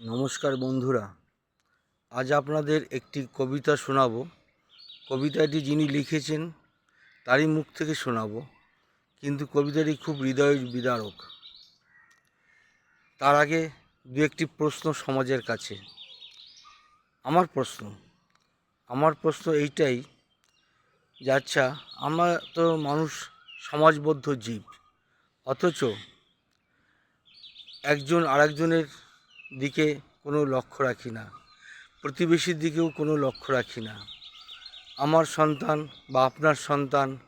নমস্কার বন্ধুরা, আজ আপনাদের একটি কবিতা শোনাবো। কবিতাটি যিনি লিখেছেন, তারই মুখ থেকে শোনাবো, কিন্তু কবিতাটি খুব হৃদয় বিদারক তার আগে দু একটি প্রশ্ন সমাজের কাছে। আমার প্রশ্ন আমার প্রশ্ন এইটাই যে আচ্ছা আমরা তো মানুষ সমাজবদ্ধ জীব, অথচ একজন আরেকজনের দিকে কোনো লক্ষ্য রাখি না। প্রতিবেশীর দিকেও কোনো লক্ষ্য রাখি না। আমার সন্তান বা আপনার সন্তান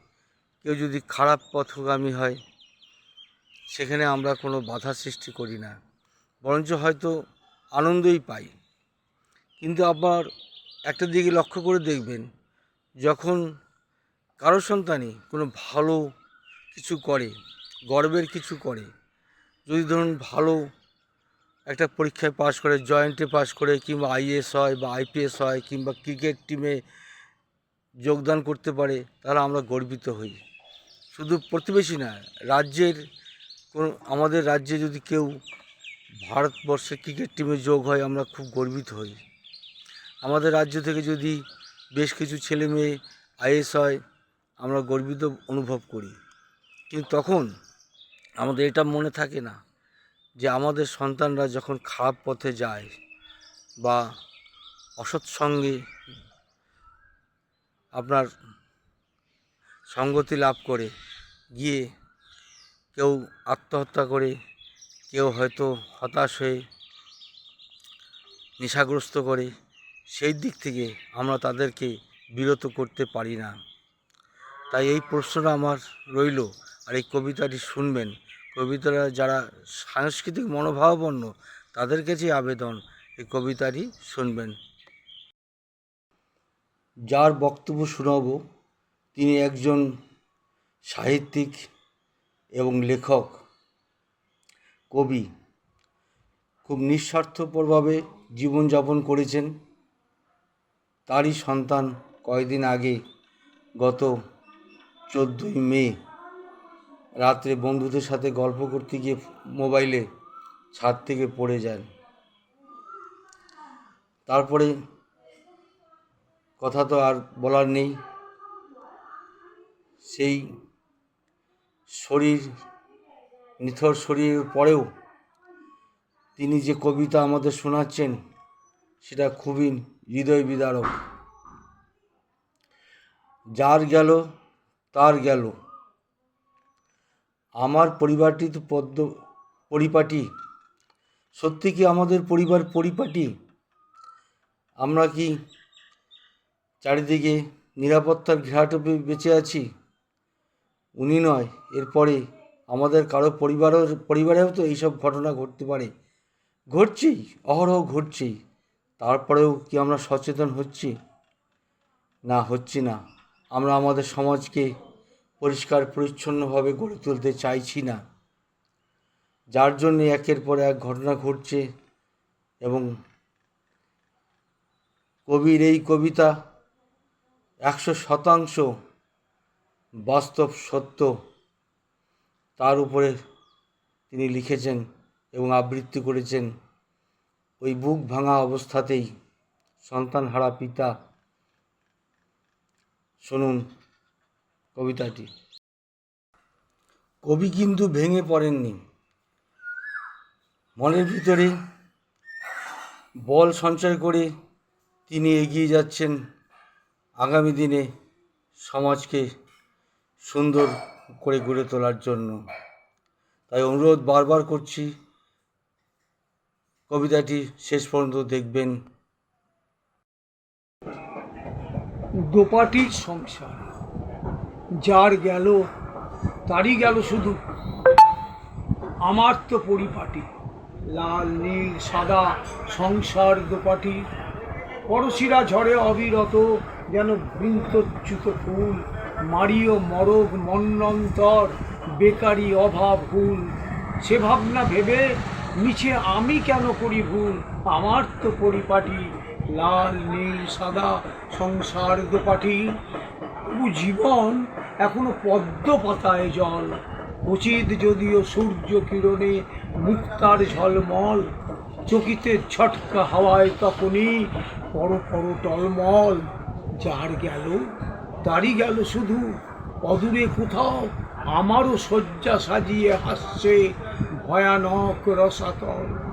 কেউ যদি খারাপ পথগামী হয়, সেখানে আমরা কোনো বাধা সৃষ্টি করি না। বরঞ্চ হয়তো আনন্দই পাই। কিন্তু আবার একটা দিকে লক্ষ্য করে দেখবেন, যখন কারও সন্তানই কোনো ভালো কিছু করে, গর্বের কিছু করে, যদি ধরুন ভালো একটা পরীক্ষায় পাশ করে, জয়েন্টে পাশ করে কিংবা আইএস হয় বা আইপিএস হয় কিংবা ক্রিকেট টিমে যোগদান করতে পারে, তাহলে আমরা গর্বিত হই। শুধু প্রতিবেশী না, রাজ্যের কোন, আমাদের রাজ্যে যদি কেউ ভারতবর্ষের ক্রিকেট টিমে যোগ হয়, আমরা খুব গর্বিত হই। আমাদের রাজ্য থেকে যদি বেশ কিছু ছেলে মেয়ে আইএস হয়, আমরা গর্বিত অনুভব করি। কিন্তু তখন আমাদের এটা মনে থাকে না। যে আমাদের সন্তানরা যখন খারাপ পথে যায় বা অসৎ সঙ্গে আপনার সঙ্গতি লাভ করে, গিয়ে কেউ আত্মহত্যা করে, কেউ হয়তো হতাশ হয়ে নেশাগ্রস্ত করে, সেই দিক থেকে আমরা তাদেরকে বিরত করতে পারি না। তাই এই প্রশ্নটা আমার রইল আর এই কবিতাটি শুনবেন। কবিতাটা যারা সাংস্কৃতিক মনোভাবাপন্ন, তাদের কাছেই আবেদন এই কবিতাটি শুনবেন। যার বক্তব্য শোনাব, তিনি একজন সাহিত্যিক এবং লেখক, কবি। খুব নিঃস্বার্থপরভাবে জীবনযাপন করেছেন। তারই সন্তান কয়েকদিন আগে, গত চোদ্দোই মে রাত্রে বন্ধুদের সাথে গল্প করতে গিয়ে মোবাইলে ছাদ থেকে পড়ে যান তারপরে কথা তো আর বলার নেই। সেই শরীর, নিথর শরীরের পরেও তিনি যে কবিতা আমাদের শোনাচ্ছেন, সেটা খুবই হৃদয় বিদারক। যার গেল, তার গেল। আমার পরিবারটি তো পদ্ম পরিপাটি। সত্যি কি আমাদের পরিবার পরিপাটি? আমরা কি চারিদিকে নিরাপত্তার ঘেরাটোপে বেঁচে আছি? উনি নয়, এরপরে আমাদের কারও পরিবারও, পরিবারেও তো এইসব ঘটনা ঘটতে পারে। ঘটছেই, অহরহ ঘটছেই। তারপরেও কি আমরা সচেতন হচ্ছি? না হচ্ছি না। আমরা আমাদের সমাজকে পরিষ্কার, পরিচ্ছন্নভাবে গড়ে তুলতে চাইছি না। যার জন্যে একের পর এক ঘটনা ঘটছে এবং কবির এই কবিতা একশো শতাংশ বাস্তব সত্য, তার উপরে তিনি লিখেছেন এবং আবৃত্তি করেছেন। ওই বুক ভাঙা অবস্থাতেই সন্তানহারা পিতা, শুনুন কবিতাটি। কবি কিন্তু ভেঙে পড়েননি। মনের ভিতরে বল সঞ্চয় করে তিনি এগিয়ে যাচ্ছেন আগামী দিনে সমাজকে সুন্দর করে গড়ে তোলার জন্য। তাই অনুরোধ বারবার করছি কবিতাটি শেষ পর্যন্ত দেখবেন। দোপাটির সংসার। যার গেল, তারই গেল শুধু। আমার তো পরিপাটি, লাল, নীল, সাদা, সংসার দোপাটি। পড়শিরা ঝড়ে অবিরত যেন বৃন্তচ্যুত ফুল মারিও মরগ মন্নন্তর, বেকারি অভাব ভুল। সে ভাবনা ভেবে মিছে আমি কেন করি ভুল? আমার তো পরিপাটি, লাল, নীল, সাদা, সংসার দোপাটি। জীবন এখনও পদ্ম পাতায় জল। উচিত যদিও সূর্য কিরণে মুক্তার ঝলমল, চকিতে ছটকা হাওয়ায় তখনই পর পর টলমল। যার গেল, তারই গেল শুধু, অদূরে কোথাও আমারও শয্যা সাজিয়ে হাসছে ভয়ানক রসাতল।